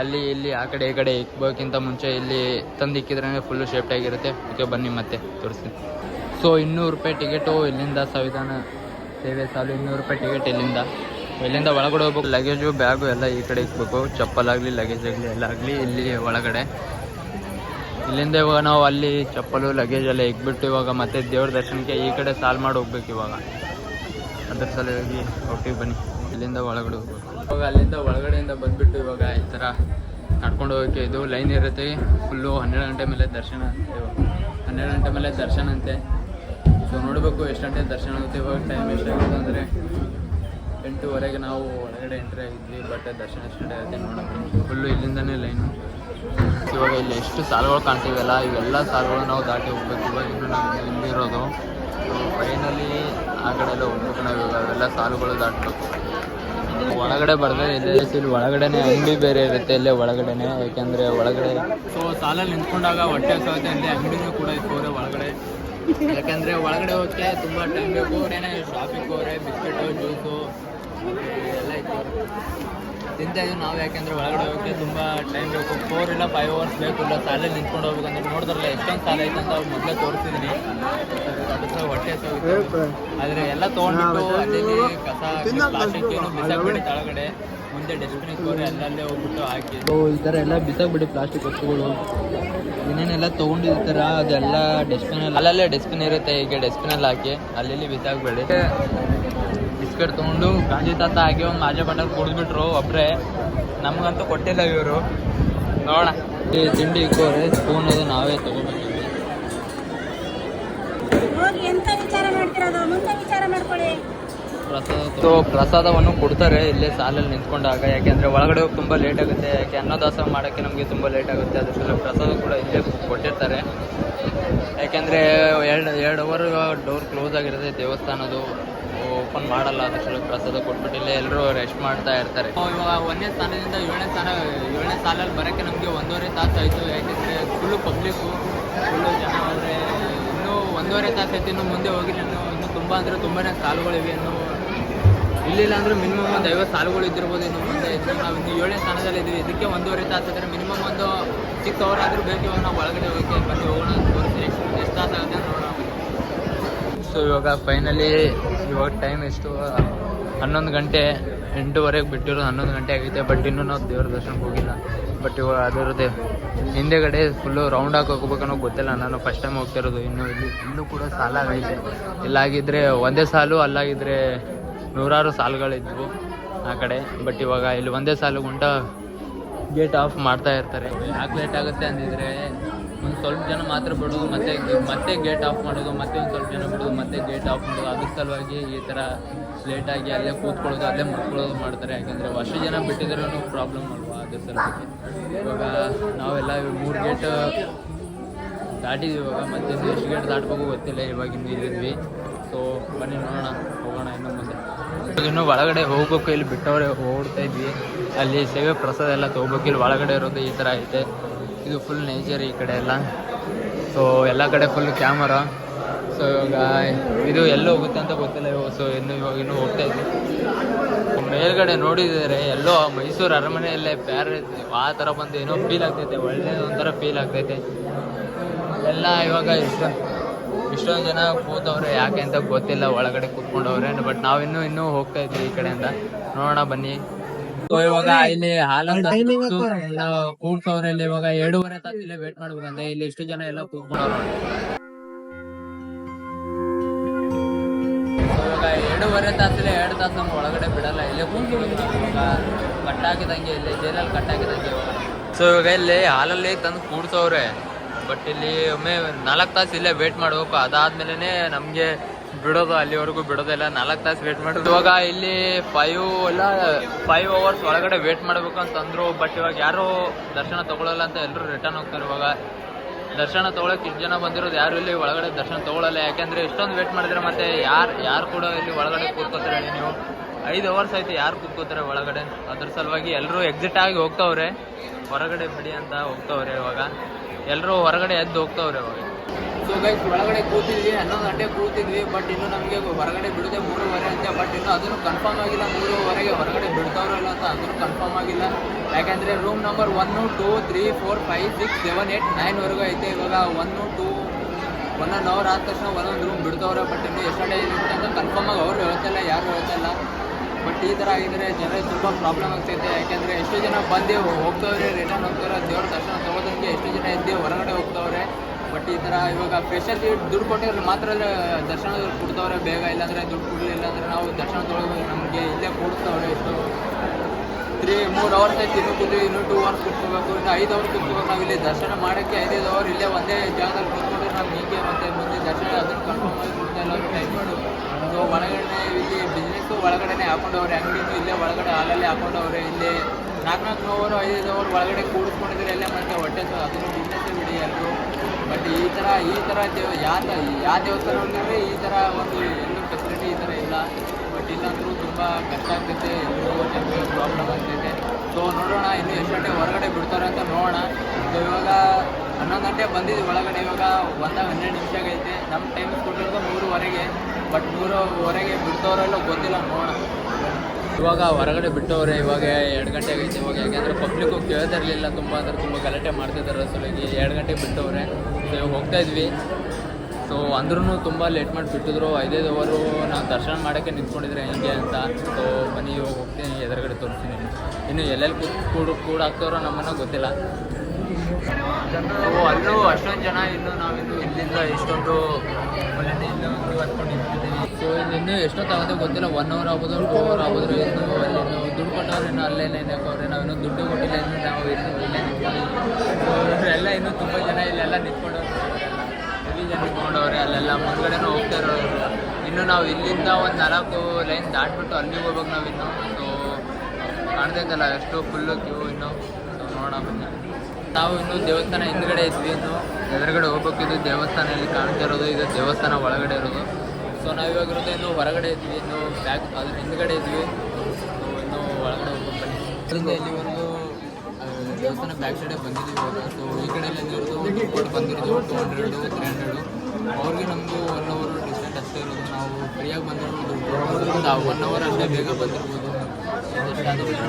ಅಲ್ಲಿ, ಇಲ್ಲಿ, ಆ ಕಡೆ, ಈ ಕಡೆ ಇಕ್ಬೋಕ್ಕಿಂತ ಮುಂಚೆ ಇಲ್ಲಿ ತಂದು ಇಕ್ಕಿದ್ರೆ ಫುಲ್ಲು ಸೇಫ್ಟಿ ಆಗಿರುತ್ತೆ. ಓಕೆ ಬನ್ನಿ ಮತ್ತೆ, ತೋರಿಸ್ತೀನಿ. ಸೊ ಇನ್ನೂರು ರೂಪಾಯಿ ಟಿಕೆಟು ಇಲ್ಲಿಂದ ಸಂವಿಧಾನ ಸೇವೆ ಸಾಲು, ಇನ್ನೂರು ರೂಪಾಯಿ ಟಿಕೆಟ್ ಇಲ್ಲಿಂದ. ಇಲ್ಲಿಂದ ಒಳಗಡೆ ಹೋಗ್ಬೇಕು ಲಗೇಜು ಬ್ಯಾಗು ಎಲ್ಲ ಈ ಕಡೆ ಇಕ್ಬೇಕು. ಚಪ್ಪಲಾಗಲಿ ಲಗೇಜ್ ಆಗಲಿ ಎಲ್ಲ ಆಗಲಿ, ಇಲ್ಲಿ ಒಳಗಡೆ. ಇಲ್ಲಿಂದ ಇವಾಗ ನಾವು ಅಲ್ಲಿ ಚಪ್ಪಲು ಲಗೇಜ್ ಎಲ್ಲ ಇಕ್ಬಿಟ್ಟು ಇವಾಗ ಮತ್ತೆ ದೇವ್ರ ದರ್ಶನಕ್ಕೆ ಈ ಕಡೆ ಸಾಲ್ ಮಾಡಿ ಹೋಗ್ಬೇಕು ಇವಾಗ. ಅದ್ರ ಸಲುವಾಗಿ ಹೊಟ್ಟಿಗೆ ಬನ್ನಿ. ಇಲ್ಲಿಂದ ಒಳಗಡೆ ಹೋಗ್ಬೇಕು. ಇವಾಗ ಅಲ್ಲಿಂದ ಒಳಗಡೆಯಿಂದ ಬಂದ್ಬಿಟ್ಟು ಇವಾಗ ಈ ಥರ ನಡ್ಕೊಂಡು ಹೋಗೋಕ್ಕೆ ಇದು ಲೈನ್ ಇರುತ್ತೆ. ಫುಲ್ಲು ಹನ್ನೆರಡು ಗಂಟೆ ಮೇಲೆ ದರ್ಶನ ಅಂತೆ. ಹನ್ನೆರಡು ಗಂಟೆ ಮೇಲೆ ದರ್ಶನ ಅಂತೆ. ಸೊ ನೋಡಬೇಕು ಎಷ್ಟು ಗಂಟೆ ದರ್ಶನ ಆಗುತ್ತೆ. ಇವಾಗ ಟೈಮ್ ಎಷ್ಟಾಗುತ್ತೆ ಅಂದರೆ ಎಂಟೂವರೆಗೆ ನಾವು ಒಳಗಡೆ ಎಂಟ್ರಿ ಆಗಿದ್ವಿ ಬಟ್ ದರ್ಶನ ಎಷ್ಟು ಗಂಟೆ ನೋಡೋಣ. ಫುಲ್ಲು ಇಲ್ಲಿಂದನೇ ಲೈನು ಇವಾಗ ಇಲ್ಲಿ ಎಷ್ಟು ಸಾಲುಗಳು ಕಾಣ್ತೀವಲ್ಲ, ಇವೆಲ್ಲ ಸಾಲುಗಳು ನಾವು ದಾಟಿ ಹೋಗ್ಬೇಕು. ಇವಾಗ ಇನ್ನು ನಾವು ಹಿಂದಿರೋದು. ಫೈನಲಿ ಆ ಕಡೆ ಎಲ್ಲ ಹೋಗ್ಬೇಕು ನಾವು ಇವಾಗ. ಅವೆಲ್ಲ ಸಾಲುಗಳು ದಾಟಬೇಕು. ಒಳಗಡೆ ಬರ್ದೇ ಇಲ್ಲಿ ಇಲ್ಲಿ ಒಳಗಡೆನೆ ಅಂಗಡಿ ಬೇರೆ ಇರುತ್ತೆ ಇಲ್ಲೇ ಒಳಗಡೆನೆ. ಯಾಕೆಂದ್ರೆ ಒಳಗಡೆ ಸೊ ಸಾಲಲ್ಲಿ ನಿಂತ್ಕೊಂಡಾಗ ಹೊಟ್ಟೆ ಹಸುತ್ತೆ ಅಂದ್ರೆ ಅಂಗಡಿನೂ ಕೂಡ ಇತ್ತು ಒಳಗಡೆ. ಯಾಕಂದ್ರೆ ಒಳಗಡೆ ಹೋಗಕ್ಕೆ ತುಂಬಾ ಟೈಮ್ ಬೇಕು. ಅವರೇನೆ ಶಾಪಿಂಗ್ ಹೋಗ್ರೆ ಬಿಸ್ಕೆಟು ಜ್ಯೂಸು ಎಲ್ಲ ಇತ್ತು. ತಿಂತಾ ಇದೀವಿ ನಾವು ಯಾಕೆಂದ್ರೆ ಒಳಗಡೆ ಹೋಗಕ್ಕೆ ತುಂಬಾ ಟೈಮ್ ಬೇಕು. ಫೋರ್ ಇಲ್ಲ ಫೈವ್ ಅವರ್ಸ್ ಬೇಕು ಇಲ್ಲ ಸಾಲಲ್ಲಿ ನಿಂತ್ಕೊಂಡು ಹೋಗ್ಬೇಕಂದ್ರೆ ನೋಡಿದ್ರಲ್ಲ ಎಷ್ಟೊಂದು ಸಾಲ ಐತೆ ಅಂತ ಅವ್ರು ಮೊದಲೇ ತೋರಿಸಿದ್ದೀನಿ ಅದಕ್ಕೆ ಹೊಟ್ಟೆ ಆದರೆ ಆದ್ರೆ ಎಲ್ಲ ತೊಗೊಂಡ್ಬಿಟ್ಟು ಅಲ್ಲಿ ಕಸ ಪ್ಲಾಸ್ಟಿಕ್ ಏನು ಬಿಸಾಕ್ಬಿಡಿ ಕೆಳಗಡೆ ಮುಂದೆ ಡಸ್ಟ್ಬಿನ್ ಇಟ್ಕೋರಿ ಅಲ್ಲಲ್ಲೇ ಹೋಗ್ಬಿಟ್ಟು ಹಾಕಿ. ಈ ಥರ ಎಲ್ಲ ಬಿಸಾಕ್ಬಿಡಿ ಪ್ಲಾಸ್ಟಿಕ್ ವಸ್ತುಗಳು. ಏನೇನೆಲ್ಲ ತೊಗೊಂಡಿರ್ತಾರ? ಅದೆಲ್ಲ ಡಸ್ಟ್ಬಿನ್ ಅಲ್ಲಲ್ಲೇ ಡಸ್ಟ್ಬಿನ್ ಇರುತ್ತೆ ಈಗ ಡಸ್ಟ್ಬಿನಲ್ಲಿ ಹಾಕಿ. ಅಲ್ಲಿ ಬಿಸಾಕ್ಬೇಡಿ. ಬಿಸ್ಕೆಟ್ ತೊಗೊಂಡು ಗಾಂಜಿ ತಾತ ಹಾಕಿ ಒಂದು ಮಾಜೆ ಬಂಡಲ್ ಕುಡಿದ್ಬಿಟ್ರು ಒಬ್ಬರೇ ನಮಗಂತೂ ಕೊಟ್ಟಿಲ್ಲ ಇವರು. ನೋಡೋಣ. ಈ ತಿಂಡಿ ಇಕ್ಕೋರೆ ಸ್ಪೂನ್ ಅದು ನಾವೇ ತಗೋಬೇಕು. ಪ್ರಸಾದ ಪ್ರಸಾದವನ್ನು ಕೊಡ್ತಾರೆ ಇಲ್ಲೇ ಸಾಲಲ್ಲಿ ನಿಂತ್ಕೊಂಡಾಗ. ಯಾಕೆಂದ್ರೆ ಒಳಗಡೆ ಹೋಗಿ ತುಂಬ ಲೇಟ್ ಆಗುತ್ತೆ. ಯಾಕೆ ಅನ್ನದಾಸ ಮಾಡೋಕ್ಕೆ ನಮಗೆ ತುಂಬ ಲೇಟ್ ಆಗುತ್ತೆ. ಅದಕ್ಕೆಲ್ಲ ಪ್ರಸಾದ ಕೂಡ ಇಲ್ಲೇ ಕೊಟ್ಟಿರ್ತಾರೆ. ಯಾಕೆಂದ್ರೆ ಎರಡು ಎರಡು ಅವರ್ ಡೋರ್ ಕ್ಲೋಸ್ ಆಗಿರುತ್ತೆ ದೇವಸ್ಥಾನದು ಓಪನ್ ಮಾಡಲ್ಲ ಸಲ ಪ್ರಸಾದ ಕೊಟ್ಬಿಟ್ಟಿಲ್ಲ ಎಲ್ಲರೂ ರೆಸ್ಟ್ ಮಾಡ್ತಾ ಇರ್ತಾರೆ. ಇವಾಗ ಒಂದನೇ ಸ್ಥಾನದಿಂದ ಏಳನೇ ಸ್ಥಾನ ಏಳನೇ ಸಾಲಲ್ಲಿ ಬರೋಕ್ಕೆ ನಮಗೆ ಒಂದೂವರೆ ತಾಸು ಆಯಿತು. ಯಾಕೆಂದರೆ ಫುಲ್ಲು ಪಬ್ಲಿಕ್ಕು ಫುಲ್ಲು ಜನ ಆದರೆ ಇನ್ನೂ ಒಂದೂವರೆ ತಾಸು ಆಯ್ತು ಇನ್ನೂ ಮುಂದೆ ಹೋಗಿ ನಾನು ಇನ್ನೂ ತುಂಬ ಅಂದರೆ ತುಂಬಾ ಸಾಲುಗಳಿವೆ. ಇನ್ನು ಇಲ್ಲಿಲ್ಲ ಅಂದ್ರೆ ಮಿನಿಮಮ್ ಒಂದು ಐವತ್ತು ಸಾಲುಗಳು ಇದ್ದಿರ್ಬೋದು ಇನ್ನು ಮುಂದೆ. ನಾವು ಇನ್ನು ಏಳನೇ ಸ್ಥಾನದಲ್ಲಿ ಇದ್ದೀವಿ ಇದಕ್ಕೆ ಒಂದೂವರೆ ತಾಸು ಆದರೆ ಮಿನಿಮಮ್ ಒಂದು ಸಿಕ್ಸ್ ಅವರ್ ಆದರೂ ಬೇಕು. ಇವಾಗ ನಾವು ಒಳಗಡೆ ಹೋಗಿ ಬಂದು ಹೋಗೋಣ ತೋರಿಸಿ ಎಷ್ಟು ತಾಸು ಆಗುತ್ತೆ ನೋಡೋಣ. ಸೊ ಇವಾಗ ಫೈನಲಿ ಇವಾಗ ಟೈಮ್ ಎಷ್ಟು? ಹನ್ನೊಂದು ಗಂಟೆ, ಎಂಟೂವರೆಗೆ ಬಿಟ್ಟಿರೋದು ಹನ್ನೊಂದು ಗಂಟೆ ಆಗೈತೆ ಬಟ್ ಇನ್ನೂ ನಾವು ದೇವ್ರ ದರ್ಶನಕ್ಕೆ ಹೋಗಿಲ್ಲ. ಬಟ್ ಇವಾಗ ಅದರದ್ದೇ ಹಿಂದೆಗಡೆ ಫುಲ್ಲು ರೌಂಡ್ ಹಾಕಿ ಹೋಗ್ಬೇಕನ್ನೋ ಗೊತ್ತಿಲ್ಲ. ನಾನು ಫಸ್ಟ್ ಟೈಮ್ ಹೋಗ್ತಿರೋದು ಇನ್ನು ಇಲ್ಲಿ, ಇಲ್ಲೂ ಕೂಡ ಸಾಲ ಆಗೈತೆ ಇಲ್ಲಾಗಿದ್ರೆ ಒಂದೇ ಸಾಲು ಅಲ್ಲಾಗಿದ್ದರೆ ನೂರಾರು ಸಾಲುಗಳಿದ್ವು ಆ ಕಡೆ. ಬಟ್ ಇವಾಗ ಇಲ್ಲಿ ಒಂದೇ ಸಾಲು ಗುಂಟ ಗೇಟ್ ಆಫ್ ಮಾಡ್ತಾ ಇರ್ತಾರೆ. ಯಾಕೆ ಲೇಟ್ ಆಗುತ್ತೆ ಅಂದಿದ್ರೆ ಒಂದು ಸ್ವಲ್ಪ ಜನ ಮಾತ್ರ ಬಿಡೋದು ಮತ್ತೆ ಮತ್ತೆ ಗೇಟ್ ಆಫ್ ಮಾಡೋದು, ಮತ್ತೆ ಒಂದು ಸ್ವಲ್ಪ ಜನ ಬಿಡೋದು ಮತ್ತೆ ಗೇಟ್ ಆಫ್ ಮಾಡೋದು, ಅದ್ರ ಸಲುವಾಗಿ ಈ ಥರ ಲೇಟಾಗಿ ಅಲ್ಲೇ ಕೂತ್ಕೊಳ್ಳೋದು, ಅಲ್ಲೇ ಮುಟ್ಕೊಳ್ಳೋದು ಮಾಡ್ತಾರೆ. ಯಾಕಂದರೆ ಅಷ್ಟು ಜನ ಬಿಟ್ಟಿದ್ರೂ ಪ್ರಾಬ್ಲಮ್ ಅಲ್ವಾ ಅದ್ರ ಸಲುವಾಗಿ. ಇವಾಗ ನಾವೆಲ್ಲ ಮೂರು ಗೇಟ್ ದಾಟಿದ್ವಿ, ಇವಾಗ ಮತ್ತೆ ಎಷ್ಟು ಗೇಟ್ ದಾಟ್ಬೇಕು ಗೊತ್ತಿಲ್ಲ, ಇವಾಗ ಇಲ್ಲಿದ್ವಿ. ಸೊ ಬನ್ನಿ ನೋಡೋಣ, ಹೋಗೋಣ ಇನ್ನು ಮುಂದೆ. ಇನ್ನು ಒಳಗಡೆ ಹೋಗ್ಬೇಕು, ಇಲ್ಲಿ ಬಿಟ್ಟವ್ರೆ ಓಡ್ತಾ ಇದ್ವಿ. ಅಲ್ಲಿ ಸೇವೆ ಪ್ರಸಾದ ಎಲ್ಲ ತಗೋಬೇಕು, ಇಲ್ಲಿ ಒಳಗಡೆ ಇರೋದು ಈ ಥರ ಐತೆ ಇದು ಫುಲ್ ನೇಚರ್ ಈ ಕಡೆ ಎಲ್ಲ. ಸೊ ಎಲ್ಲ ಕಡೆ ಫುಲ್ ಕ್ಯಾಮರಾ ಸೊ ಇವಾಗ ಇದು ಎಲ್ಲೋ ಹೋಗುತ್ತೆ ಅಂತ ಗೊತ್ತಿಲ್ಲ. ಸೊ ಇನ್ನು ಇವಾಗ ಇನ್ನೂ ಹೋಗ್ತಾ ಇದ್ವಿ. ಮೇಲ್ಗಡೆ ನೋಡಿದರೆ ಎಲ್ಲೋ ಮೈಸೂರು ಅರಮನೆಯಲ್ಲೇ ಬೇರೆ ಆ ಥರ ಬಂದು ಏನೋ ಫೀಲ್ ಆಗ್ತೈತೆ. ಒಳ್ಳೆ ಒಂಥರ ಫೀಲ್ ಆಗ್ತೈತೆ. ಎಲ್ಲ ಇವಾಗ ಇಷ್ಟ. ಇಷ್ಟೊಂದು ಜನ ಕೂತವ್ರೆ, ಯಾಕೆ ಅಂತ ಗೊತ್ತಿಲ್ಲ. ಒಳಗಡೆ ಕೂತ್ಕೊಂಡವ್ರೆ. ಬಟ್ ನಾವಿನ್ನೂ ಇನ್ನೂ ಹೋಗ್ತಾ ಇದ್ವಿ ಈ ಕಡೆಯಿಂದ. ನೋಡೋಣ ಬನ್ನಿ. ಸೊ ಇವಾಗ ಇಲ್ಲಿ ಹಾಲಂತ ಕೂಡ್ಸವ್ರೆ ಇಲ್ಲಿ ಇವಾಗ ಎರಡೂವರೆ ತಾಸು ಇಲ್ಲೇ ವೇಟ್ ಮಾಡ್ಬೇಕಂದ್ರೆ ಇಲ್ಲಿ ಇಷ್ಟು ಜನ ಎಲ್ಲ ಕೂತ್ಕೊಂಡವ್ರು ಇವಾಗ ಎರಡೂವರೆ ತಾಸಲ್ಲಿ ಎರಡು ತಾಸು ನಮ್ಗೆ ಒಳಗಡೆ ಬಿಡಲ್ಲ. ಇಲ್ಲೇ ಇವಾಗ ಕಟ್ಟಾಕಿದಂಗೆ ಇಲ್ಲಿ ಜೈಲಲ್ಲಿ ಕಟ್ಟಾಕಿದಂಗೆ ಇವಾಗ. ಸೊ ಇವಾಗ ಇಲ್ಲಿ ಹಾಲಲ್ಲಿ ತಂದು ಕೂಡ್ಸವ್ರೆ ಬಟ್ ಇಲ್ಲಿ ಒಮ್ಮೆ ನಾಲ್ಕು ತಾಸು ಇಲ್ಲೇ ವೇಟ್ ಮಾಡ್ಬೇಕು. ಅದಾದ್ಮೇಲೆ ನಮಗೆ ಬಿಡೋದು, ಅಲ್ಲಿವರೆಗೂ ಬಿಡೋದಿಲ್ಲ ನಾಲ್ಕು ತಾಸು ವೇಟ್ ಮಾಡೋದು ಇವಾಗ ಇಲ್ಲಿ ಫೈವ್ ಎಲ್ಲ ಫೈವ್ ಅವರ್ಸ್ ಒಳಗಡೆ ವೇಟ್ ಮಾಡಬೇಕು ಅಂತಂದ್ರು ಬಟ್ ಇವಾಗ ಯಾರು ದರ್ಶನ ತಗೊಳ್ಳಲ್ಲ ಅಂತ ಎಲ್ಲರೂ ರಿಟರ್ನ್ ಹೋಗ್ತಾರೆ ಇವಾಗ. ದರ್ಶನ ತೊಗೊಳಕ್ಕೆ ಇಷ್ಟು ಜನ ಬಂದಿರೋದು ಯಾರು ಇಲ್ಲಿ ಒಳಗಡೆ ದರ್ಶನ ತಗೊಳಲ್ಲ. ಯಾಕೆಂದ್ರೆ ಇಷ್ಟೊಂದು ವೇಟ್ ಮಾಡಿದ್ರೆ ಮತ್ತೆ ಯಾರು ಯಾರು ಕೂಡ ಇಲ್ಲಿ ಒಳಗಡೆ ಕೂತ್ಕೋತಾರೆ ನೀವು. ಐದು ಅವರ್ಸ್ ಆಯ್ತು ಯಾರು ಕೂತ್ಕೋತಾರೆ ಒಳಗಡೆ. ಅದ್ರ ಸಲುವಾಗಿ ಎಲ್ಲರೂ ಎಕ್ಸಿಟ್ ಆಗಿ ಹೋಗ್ತಾವ್ರೆ. ಹೊರಗಡೆ ಬಿಡಿ ಅಂತ ಹೋಗ್ತಾವ್ರೆ ಇವಾಗ. ಎಲ್ಲರೂ ಹೊರಗಡೆ ಎದ್ದು ಹೋಗ್ತಾವ್ರೆ ಇವಾಗ. ಸೊ ಗೈಸ್ ಒಳಗಡೆ ಕೂತಿದ್ವಿ, ಹನ್ನೊಂದು ಗಂಟೆ ಕೂತಿದ್ವಿ ಬಟ್ ಇನ್ನು ನಮಗೆ ಹೊರಗಡೆ ಬಿಡುತ್ತೆ ಮೂರುವರೆ ಅಂತ ಬಟ್ ಇನ್ನು ಅದನ್ನು ಕನ್ಫರ್ಮ್ ಆಗಿಲ್ಲ, ಮೂರುವರೆಗೆ ಹೊರಗಡೆ ಬಿಡ್ತಾವ್ರೋ ಇಲ್ಲ ಅಂತ ಅದನ್ನು ಕನ್ಫರ್ಮ್ ಆಗಿಲ್ಲ. ಯಾಕೆಂದರೆ room number one two three four five six seven eight ನೈನ್ವರೆಗೂ ಐತೆ. ಇವಾಗ ಒನ್ನು ಟೂ ಒಂದೊಂದು ಅವರ್ ಆದ ತಕ್ಷಣ ಒಂದೊಂದು ರೂಮ್ ಬಿಡ್ತಾವ್ರೆ ಬಟ್ ಇನ್ನು ಎಷ್ಟು ಇರುತ್ತೆ ಅಂತ ಕನ್ಫರ್ಮ್ ಆಗಿ ಅವ್ರು ಹೇಳ್ತಿಲ್ಲ ಯಾರು ಹೇಳ್ತಿಲ್ಲ ಬಟ್ ಈ ಥರ ಆಗಿದ್ರೆ ಜನರಿಗೆ ತುಂಬ ಪ್ರಾಬ್ಲಮ್ ಆಗ್ತೈತೆ. ಯಾಕೆಂದರೆ ಎಷ್ಟು ಜನ ಬಂದು ಹೋಗ್ತವ್ರೆ, ರಿಟರ್ನ್ ಹೋಗ್ತಾರೆ ದೇವ್ರ ದರ್ಶನ ತೊಗೋದಂಗೆ ಎಷ್ಟು ಜನ ಇದ್ದೀವಿ ಹೊರಗಡೆ ಹೋಗ್ತವ್ರೆ. ಬಟ್ ಈ ಥರ ಇವಾಗ ಸ್ಪೆಷಲ್ ದುಡ್ಡು ಕೊಟ್ಟಿದ್ರೆ ಮಾತ್ರ ದರ್ಶನ ಕೊಡ್ತವ್ರೆ ಬೇಗ, ಇಲ್ಲಾಂದರೆ ದುಡ್ಡು ಕೊಡಲಿಲ್ಲ ಅಂದರೆ ನಾವು ದರ್ಶನ ತೊಗೊಳ್ಬೋದು ನಮಗೆ ಇಲ್ಲೇ ಕೊಡ್ತವ್ರೆ ಇಷ್ಟು. ತ್ರೀ ಮೂರು ಅವರ್ಸ್ ಆಯ್ತು ಇನ್ನೂ ಕೂತು ಇನ್ನೂ ಟೂ ಅವರ್ಸ್ ಕೂತ್ಕೋಬೇಕು, ಇನ್ನು ಐದು ಅವರ್ಸ್ ಕೂತ್ಕೋಬೇಕು. ನಾವು ಇಲ್ಲಿ ದರ್ಶನ ಮಾಡೋಕ್ಕೆ ಐದೈದು ಅವರ್ ಇಲ್ಲೇ ಒಂದೇ ಜಾಗದಲ್ಲಿ ಕೂತ್ಕೊಂಡ್ರೆ ನಾವು ಹೀಗೆ ಮತ್ತೆ ಮುಂದೆ ದರ್ಶನ ಅದನ್ನು ಕನ್ಫರ್ಮ್ ಆಗಿ ಕೊಡ್ತಾ ಇಲ್ಲ ಟೈಮ್ ಮಾಡು ಸೊ ಒಳಗಡೆ ಇಲ್ಲಿ ಬಿಸ್ನೆಸ್ಸು ಒಳಗಡೆನೇ ಹಾಕೊಂಡವ್ರೆ, ಅಂಗಡಿನೂ ಇಲ್ಲೇ ಒಳಗಡೆ ಹಾಲಲ್ಲೇ ಹಾಕೊಂಡವ್ರೆ. ಇಲ್ಲಿ ನಾಲ್ಕು ನಾಲ್ಕು ಅವರು ಐದೈದು ಅವರ್ ಒಳಗಡೆ ಕೂಡಿಸ್ಕೊಂಡಿದ್ರೆ ಎಲ್ಲೇ ಮತ್ತೆ ಹೊಟ್ಟೆ ಅದನ್ನು ಬಟ್ ಈ ಥರ ಈ ಥರ ದೇವ, ಯಾವ ಯಾವ ದೇವಸ್ಥಾನ ಅಂದರೆ ಈ ಥರ ಒಂದು ಎಲ್ಲೂ ಫೆಸಿಲಿಟಿ ಈ ಥರ ಇಲ್ಲ. ಬಟ್ ಇಲ್ಲಾಂದ್ರೂ ತುಂಬ ಕಷ್ಟ ಆಗ್ತೈತೆ ಎಲ್ಲರೂ ಜನರಿಗೆ ಪ್ರಾಬ್ಲಮ್ ಆಗ್ತೈತೆ. ಸೊ ನೋಡೋಣ, ಇನ್ನು ಎಷ್ಟು ಗಂಟೆ ಹೊರಗಡೆ ಬಿಡ್ತಾರೆ ಅಂತ ನೋಡೋಣ. ಸೊ ಇವಾಗ ಹನ್ನೊಂದು ಗಂಟೆ ಬಂದಿದ್ದು ಒಳಗಡೆ, ಇವಾಗ ಒಂದ ಹನ್ನೆರಡು ನಿಮಿಷ ಆಗೈತೆ. ನಮ್ಮ ಟೈಮ್ ಕೊಟ್ಟಿರೋದು ಮೂರುವರೆಗೆ. ಬಟ್ ಮೂರುವರೆಗೆ ಬಿಡ್ತವ್ರೆಲ್ಲ ಗೊತ್ತಿಲ್ಲ, ನೋಡೋಣ. ಇವಾಗ ಹೊರಗಡೆ ಬಿಟ್ಟವ್ರೆ, ಇವಾಗ ಎರಡು ಗಂಟೆ ಆಗೈತೆ. ಇವಾಗ ಯಾಕೆಂದರೆ ಪಬ್ಲಿಕ್ಕು ಕೇಳ್ತಿರಲಿಲ್ಲ ತುಂಬ, ಅಂದರೆ ತುಂಬ ಗಲಾಟೆ ಮಾಡ್ತಿದ್ದಾರೆ ಸಲುವಾಗಿ ಎರಡು ಗಂಟೆಗೆ ಬಿಟ್ಟವ್ರೆ. ಸೊ ಹೋಗ್ತಾ ಇದ್ವಿ. ಸೊ ಅಂದ್ರೂ ತುಂಬ ಲೇಟ್ ಮಾಡಿ ಬಿಟ್ಟಿದ್ರು. ಐದೈದು ಅವರು ನಾವು ದರ್ಶನ ಮಾಡೋಕ್ಕೆ ನಿಂತ್ಕೊಂಡಿದ್ರೆ ಹೆಂಗೆ ಅಂತ. ಸೊ ಬನ್ನಿ, ಇವಾಗ ಹೋಗ್ತೀನಿ, ಎದುರುಗಡೆ ತೋರಿಸ್ತೀನಿ. ಇನ್ನು ಎಲ್ಲೆಲ್ಲಿ ಕೂಡ ಕೂಡ ಆಗ್ತಾರೋ ನಮ್ಮನ್ನು ಗೊತ್ತಿಲ್ಲ. ಜನರು ಅಲ್ಲೂ ಅಷ್ಟೊಂದು ಜನ ಇನ್ನು ನಾವಿನ್ನು ಇಲ್ಲಿಂದ ಇಷ್ಟೊಂದು ಹತ್ಕೊಂಡು ನಿಂತಿದ್ದೀವಿ ಸೊ ಇನ್ನು ಎಷ್ಟೊತ್ತು ಗೊತ್ತಿಲ್ಲ. ಒನ್ ಅವರ್ ಆಗ್ಬೋದು ಟೂ ಅವರ್ ಆಗ್ಬೋದು ಇನ್ನು ಇನ್ನು ದುಡ್ಡು ಕೊಟ್ಟವ್ರೆ ಇನ್ನು ಅಲ್ಲೇ ನೆನಕವ್ರೆ ನಾವಿನ್ನೂ ದುಡ್ಡು ಕೊಟ್ಟಿಲ್ಲ ಇನ್ನು ನಾವು ಇನ್ನು ಇಲ್ಲೇ ನಿಂತ್ಕೊಂಡು ಎಲ್ಲ ಇನ್ನೂ ತುಂಬ ಜನ ಇಲ್ಲೆಲ್ಲ ನಿಂತ್ಕೊಂಡವ್ರೆ. ಇಲ್ಲಿ ಜನ ನಿಂತ್ಕೊಂಡವ್ರೆ. ಅಲ್ಲೆಲ್ಲ ಮುಂದ್ಗಡೆನೂ ಹೋಗ್ತಾ ಇರೋರು. ಇನ್ನು ನಾವು ಇಲ್ಲಿಂದ ಒಂದು ನಾಲ್ಕು ಲೈನ್ ದಾಟ್ಬಿಟ್ಟು ಅಲ್ಲಿಗೆ ಹೋಗ್ಬೇಕು ನಾವು ಇನ್ನು ಸೊ ಕಾಣ್ತೈತಲ್ಲ ಎಷ್ಟು ಫುಲ್ಲು ಕ್ಯೂ ಇನ್ನು. ನೋಡೋಣ ನಾವು ಇನ್ನೂ ದೇವಸ್ಥಾನ ಹಿಂದ್ಗಡೆ ಇದ್ವಿ ಇನ್ನು ಎದುರುಗಡೆ ಹೋಗ್ಬೇಕಿದ್ದು ದೇವಸ್ಥಾನ ಇಲ್ಲಿ ಕಾಣ್ತಾ ಇರೋದು. ಇದು ದೇವಸ್ಥಾನ ಒಳಗಡೆ ಇರೋದು. ಸೊ ನಾವು ಇವಾಗ ಇರೋದು ಇನ್ನು ಹೊರಗಡೆ ಇದ್ವಿ. ಇನ್ನು ಬ್ಯಾಕ್ ಅದು ಹಿಂದ್ಗಡೆ ಇದ್ವಿ. ಸೊ ಇನ್ನು ಒಳಗಡೆ ಹೋಗ್ಬೇಕು ಬನ್ನಿ. ಅದರಿಂದ ಇಲ್ಲಿವರೆಗೂ ದೇವಸ್ಥಾನ ಬ್ಯಾಕ್ ಸೈಡೇ ಬಂದಿದ್ದೀವಿ ಇವಾಗ. ಸೊ ಈ ಕಡೆ ಇರೋದು ಟಿಕೆಟ್ ಬಂದಿರೋದು. ಟು ಹಂಡ್ರೆಡು ತ್ರೀ ಹಂಡ್ರೆಡು ಅವ್ರಿಗೆ ನಮಗೂ ಒನ್ ಅವರ್ ಡಿಸ್ಟೆಂಟ್ ಅಷ್ಟೇ ಇರೋದು. ನಾವು ಫ್ರೀಯಾಗಿ ಬಂದಿರೋದು ಆ ಒನ್ ಅವರ್ ಅಷ್ಟೇ ಬೇಗ ಬಂದಿರ್ಬೋದು.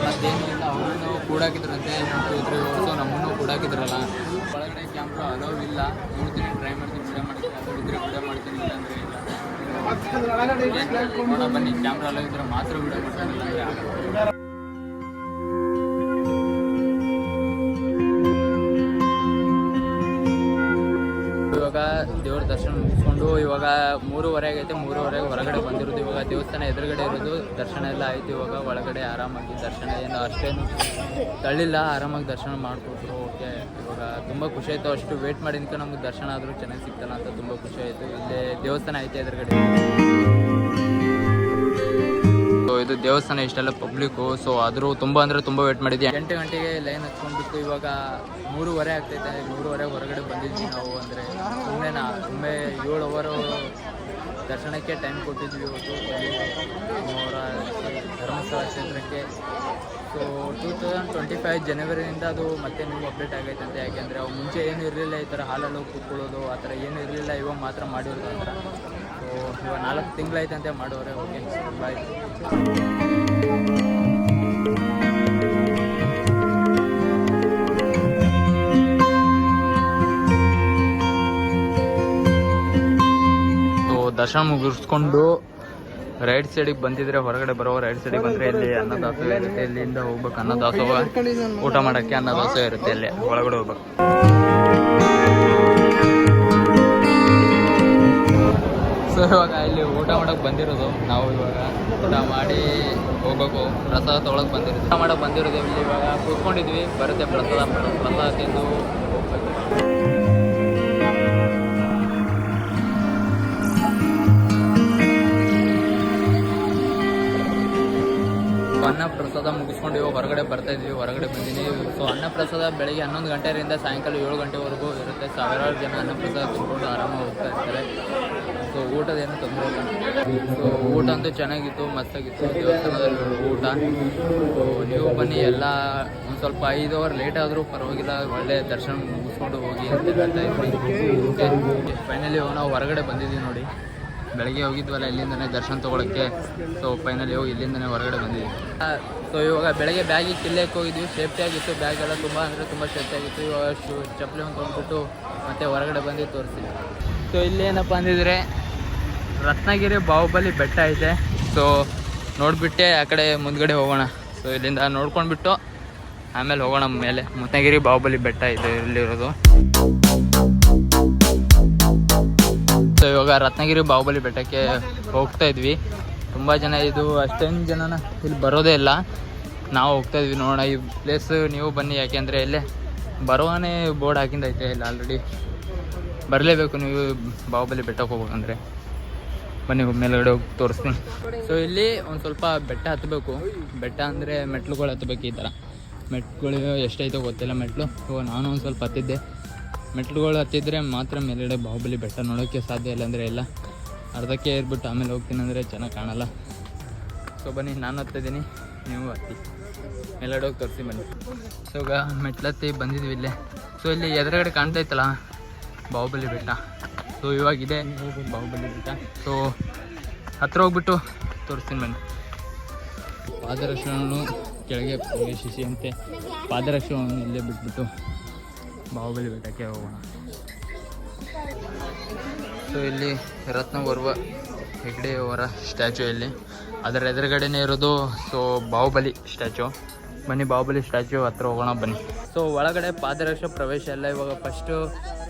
ಮತ್ತೇನು ಇಲ್ಲ ಅವ್ರನ್ನೂ ಕೂಡಾಕಿದ್ರಂತೆ ಟು ತ್ರೀ ಅವರ್ಸು ನಮ್ಮನ್ನು ಕೂಡಾಕಿದ್ರಲ್ಲ ಒಳಗಡೆ ಕ್ಯಾಮ್ರಾ ಅಲೋ ಇಲ್ಲ. ನೋಡ್ತೀನಿ ಟ್ರೈ ಮಾಡ್ತೀನಿ ವಿಡಿಯೋ ಮಾಡ್ತೀನಿ. ಇದ್ರೆ ವಿಡಿಯೋ ಮಾಡ್ತೀನಿ, ಇಲ್ಲ ಅಂದರೆ ಇಲ್ಲ. ಬನ್ನಿ. ಕ್ಯಾಮ್ರಾ ಅಲೋ ಇದ್ರೆ ಮಾತ್ರ ವಿಡಿಯೋ ಮಾಡ್ತೀನಿ ಇವಾಗ ದೇವ್ರ ದರ್ಶನ ಮುಗಿಸ್ಕೊಂಡು, ಇವಾಗ ಮೂರುವರೆ ಆಗೈತೆ, ಮೂರುವರೆಗೆ ಹೊರಗಡೆ ಬಂದಿರೋದು. ಇವಾಗ ದೇವಸ್ಥಾನ ಎದುರುಗಡೆ ಇರೋದು. ದರ್ಶನ ಎಲ್ಲ ಆಯ್ತು ಇವಾಗ. ಒಳಗಡೆ ಆರಾಮಾಗಿ ದರ್ಶನ ಏನು ಅಷ್ಟೇನು ತಳ್ಳಿಲ್ಲ. ಆರಾಮಾಗಿ ದರ್ಶನ ಮಾಡಿಕೊಟ್ರು. ತುಂಬ ಖುಷಿ ಆಯಿತು. ಅಷ್ಟು ವೇಟ್ ಮಾಡಿದ್ಕೆ ನಮ್ಗೆ ದರ್ಶನ ಆದರೂ ಚೆನ್ನಾಗಿ ಸಿಗ್ತಲ್ಲ ಅಂತ ತುಂಬ ಖುಷಿ ಆಯಿತು. ಇಲ್ಲೇ ದೇವಸ್ಥಾನ ಐತೆ ಎದುರುಗಡೆ. ಸೊ ಇದು ದೇವಸ್ಥಾನ ಇಷ್ಟೆಲ್ಲ ಪಬ್ಲಿಕ್ಕು ಸೊ ಆದರೂ ತುಂಬ ಅಂದರೆ ತುಂಬ ವೇಟ್ ಮಾಡಿದ್ವಿ. ಎಂಟು ಗಂಟೆಗೆ ಲೈನ್ ಹಚ್ಕೊಂಡ್ಬಿಟ್ಟು ಇವಾಗ ಮೂರುವರೆ ಆಗ್ತೈತೆ. ಮೂರುವರೆ ಹೊರಗಡೆ ಬಂದಿದ್ವಿ ನಾವು ಅಂದರೆ ಸುಮ್ಮನೆ ನಾ ಸುಮ್ಮನೆ ಏಳು ಅವರು ದರ್ಶನಕ್ಕೆ ಟೈಮ್ ಕೊಟ್ಟಿದ್ವಿ ಇವತ್ತು. ಧರ್ಮಸ್ಥಳ ಕ್ಷೇತ್ರಕ್ಕೆ. So two thousand twenty five ಜನವರಿಯಿಂದ ಅದು ಮತ್ತೆ ನಿಮ್ಗೆ ಅಪ್ಡೇಟ್ ಆಗೈತೆ ಅಂತ ಯಾಕೆಂದರೆ ಅವು ಮುಂಚೆ ಏನು ಇರಲಿಲ್ಲ ಈ ಥರ ಹಾಲಲ್ಲಿ ಕೂತ್ಕೊಳ್ಳೋದು, ಆ ಥರ ಏನು ಇರಲಿಲ್ಲ, ಇವಾಗ ಮಾತ್ರ ಮಾಡಿರೋದು ಅಂತ ಸೊ ಇವಾಗ ನಾಲ್ಕು ತಿಂಗಳಾಯ್ತಂತೆ ಮಾಡೋರೆ ಓಕೆ ಬಾಯ್ ದರ್ಶನ ಮುಗಿಸ್ಕೊಂಡು ರೈಟ್ ಸೈಡಿಗೆ ಬಂದಿದ್ರೆ ಹೊರಗಡೆ ಬರೋ ರೈಟ್ ಸೈಡಿಗೆ ಬಂದರೆ ಇಲ್ಲಿ ಅನ್ನದಾಸೋಹ ಇರುತ್ತೆ. ಇಲ್ಲಿಂದ ಹೋಗ್ಬೇಕು ಅನ್ನದಾಸೋಹ. ಊಟ ಮಾಡೋಕ್ಕೆ ಅನ್ನದಾಸೋಹ ಇರುತ್ತೆ ಇಲ್ಲಿ. ಒಳಗಡೆ ಹೋಗ್ಬೇಕು. ಸೊ ಇವಾಗ ಇಲ್ಲಿ ಊಟ ಮಾಡಕ್ಕೆ ಬಂದಿರೋದು. ನಾವು ಇವಾಗ ಊಟ ಮಾಡಿ ಹೋಗ್ಬೇಕು. ಪ್ರಸಾದ ತೊಗೊಳಕ್ಕೆ ಬಂದಿರೋದು. ಊಟ ಮಾಡಕ್ಕೆ ಬಂದಿರೋದು ಇಲ್ಲಿ ಇವಾಗ ಕೂತ್ಕೊಂಡಿದ್ವಿ. ಬರುತ್ತೆ ಪ್ರಸಾದ ಪ್ರಸಾದ ತಿಂದು ಹೋಗ್ಬೇಕು. ಪ್ರಸಾದ ಮುಗಿಸ್ಕೊಂಡು ಇವಾಗ ಹೊರಗಡೆ ಬರ್ತಾ ಇದ್ವಿ ಹೊರಗಡೆ ಬಂದಿದ್ದೀವಿ. ಸೊ ಅನ್ನಪ್ರಸಾದ ಬೆಳಗ್ಗೆ ಹನ್ನೊಂದು ಗಂಟೆಯಿಂದ ಸಾಯಂಕಾಲ ಏಳು ಗಂಟೆವರೆಗೂ ಇರುತ್ತೆ. ಸಾವಿರಾರು ಜನ ಅನ್ನಪ್ರಸಾದ ತಿನ್ಕೊಂಡು ಆರಾಮಾಗಿ ಹೋಗ್ತಾ ಇರ್ತಾರೆ. ಸೊ ಊಟದೇನು ತೊಂದರೆ ಇಲ್ಲ. ಸೊ ಊಟ ಅಂತೂ ಚೆನ್ನಾಗಿತ್ತು, ಮಸ್ತಾಗಿತ್ತು. ದೇವಸ್ಥಾನದಲ್ಲಿ ಊಟ. ನೀವು ಬನ್ನಿ, ಎಲ್ಲ ಒಂದು ಸ್ವಲ್ಪ ಐದು ಅವರ್ ಲೇಟ್ ಆದರೂ ಪರವಾಗಿಲ್ಲ. ಒಳ್ಳೆ ದರ್ಶನ ಮುಗಿಸ್ಕೊಂಡು ಹೋಗಿ ಅಂತ ಹೇಳ್ತಾ ಇದ್ವಿ ಫೈನಲಿ ನಾವು ಹೊರಗಡೆ ಬಂದಿದ್ದೀವಿ ನೋಡಿ. ಬೆಳಗ್ಗೆ ಹೋಗಿದ್ವಲ್ಲ, ಇಲ್ಲಿಂದನೇ ದರ್ಶನ ತೊಗೊಳಕ್ಕೆ. ಸೊ ಫೈನಲಿ ಹೋಗಿ ಇಲ್ಲಿಂದನೇ ಹೊರಗಡೆ ಬಂದಿದ್ವಿ. ಸೊ ಇವಾಗ ಬೆಳಗ್ಗೆ ಬ್ಯಾಗಿಗೆ ಕಿಲ್ಲೆಕ್ಕೆ ಹೋಗಿದ್ವಿ ಸೇಫ್ಟಿ ಆಗಿತ್ತು ಬ್ಯಾಗ್ ಎಲ್ಲ ತುಂಬ ಅಂದರೆ ತುಂಬ ಸೇಫ್ಟಿ ಆಗಿತ್ತು. ಇವಾಗ ಶೂ, ಚಪ್ಪಲಿ ಒಂದು ತೊಗೊಂಡ್ಬಿಟ್ಟು ಮತ್ತೆ ಹೊರಗಡೆ ಬಂದು ತೋರಿಸ್ತೀವಿ ಸೊ ಇಲ್ಲಿ ಏನಪ್ಪ ಅಂದಿದ್ರೆ, ರತ್ನಗಿರಿ ಬಾಹುಬಲಿ ಬೆಟ್ಟ ಐತೆ ಸೊ ನೋಡಿಬಿಟ್ಟೆ ಆ ಕಡೆ ಮುಂದ್ಗಡೆ ಹೋಗೋಣ. ಸೊ ಇಲ್ಲಿಂದ ನೋಡ್ಕೊಂಡ್ಬಿಟ್ಟು ಆಮೇಲೆ ಹೋಗೋಣ ಮೇಲೆ. ರತ್ನಗಿರಿ ಬಾಹುಬಲಿ ಬೆಟ್ಟ ಇದೆ ಇಲ್ಲಿರೋದು. ಸೊ ಇವಾಗ ರತ್ನಗಿರಿ ಬಾಹುಬಲಿ ಬೆಟ್ಟಕ್ಕೆ ಹೋಗ್ತಾ ಇದ್ವಿ. ತುಂಬ ಜನ ಇದು ಅಷ್ಟೊಂದು ಜನನ ಇಲ್ಲಿ ಬರೋದೇ ಇಲ್ಲ. ನಾವು ಹೋಗ್ತಾ ಇದ್ವಿ ನೋಡೋಣ. ಈ ಪ್ಲೇಸ್ ನೀವು ಬನ್ನಿ, ಯಾಕೆಂದರೆ ಇಲ್ಲೇ ಬರೋನೇ ಬೋರ್ಡ್ ಹಾಕಿಂದೈತೆ ಇಲ್ಲ ಆಲ್ರೆಡಿ ಬರಲೇಬೇಕು ನೀವು ಬಾಹುಬಲಿ ಬೆಟ್ಟಕ್ಕೆ ಹೋಗ್ಬೇಕಂದ್ರೆ. ಬನ್ನಿ, ಮೇಲ್ಗಡೆ ಹೋಗಿ ತೋರಿಸ್ತೀನಿ. ಸೊ ಇಲ್ಲಿ ಒಂದು ಸ್ವಲ್ಪ ಬೆಟ್ಟ ಹತ್ತಬೇಕು ಬೆಟ್ಟ ಅಂದರೆ ಮೆಟ್ಲುಗಳು ಹತ್ತಬೇಕು ಈ ಥರ ಮೆಟ್ಗಳು ಎಷ್ಟೈತೋ ಗೊತ್ತಿಲ್ಲ ಮೆಟ್ಲು. ಸೊ ನಾನು ಒಂದು ಸ್ವಲ್ಪ ಹತ್ತಿದ್ದೆ. ಮೆಟ್ಲುಗಳು ಹತ್ತಿದ್ರೆ ಮಾತ್ರ ಮೇಲ್ಗಡೆ ಬಾಹುಬಲಿ ಬೆಟ್ಟ ನೋಡೋಕ್ಕೆ ಸಾಧ್ಯ ಇಲ್ಲ ಅಂದರೆ ಎಲ್ಲ ಅರ್ಧಕ್ಕೆ ಏರ್ಬಿಟ್ಟು ಆಮೇಲೆ ಹೋಗ್ತೀನಿ ಅಂದರೆ ಚೆನ್ನಾಗಿ ಕಾಣಲ್ಲ. ಸೊ ಬನ್ನಿ, ನಾನು ಹತ್ತಿದ್ದೀನಿ ನೀವು ಹತ್ತಿ. ಮೇಲ್ಗಡೆ ಹೋಗಿ ತೋರಿಸಿ ಬನ್ನಿ. ಸೊ ಈಗ ಮೆಟ್ಲತ್ತಿ ಬಂದಿದ್ವಿ ಇಲ್ಲೇ. ಸೊ ಇಲ್ಲಿ ಎದುರುಗಡೆ ಇತ್ತಲ್ಲ, ಬಾಹುಬಲಿ ಬೆಟ್ಟ. ಸೊ ಇವಾಗ ಇದೆ ಬಾಹುಬಲಿ ಬೆಟ್ಟ. ಸೊ ಹತ್ರ ಹೋಗ್ಬಿಟ್ಟು ತೋರಿಸ್ತೀನಿ ಬನ್ನಿ. ಪಾದರಕ್ಷಣನು ಕೆಳಗೆ ಪ್ರವೇಶಿಸಿ ಅಂತೆ. ಪಾದರಕ್ಷಣವನ್ನು ಇಲ್ಲೇ ಬಿಟ್ಬಿಟ್ಟು. ಬಾಹುಬಲಿ ಬೆಟ್ಟಕ್ಕೆ ಹೋಗೋಣ. ಸೊ ಇಲ್ಲಿ ರತ್ನ ಓರ್ವ ಹೆಗ್ಡೆಯವರ ಸ್ಟ್ಯಾಚು ಇಲ್ಲಿ. ಅದರ ಎದುರುಗಡೆನೇ ಇರೋದು ಸೊ ಬಾಹುಬಲಿ ಸ್ಟ್ಯಾಚು ಬನ್ನಿ ಬಾಹುಬಲಿ ಸ್ಟ್ಯಾಚ್ಯೂ ಹತ್ರ ಹೋಗೋಣ ಬನ್ನಿ. ಸೊ ಒಳಗಡೆ ಪಾದರಕ್ಷ ಪ್ರವೇಶ ಎಲ್ಲ ಇವಾಗ ಫಸ್ಟು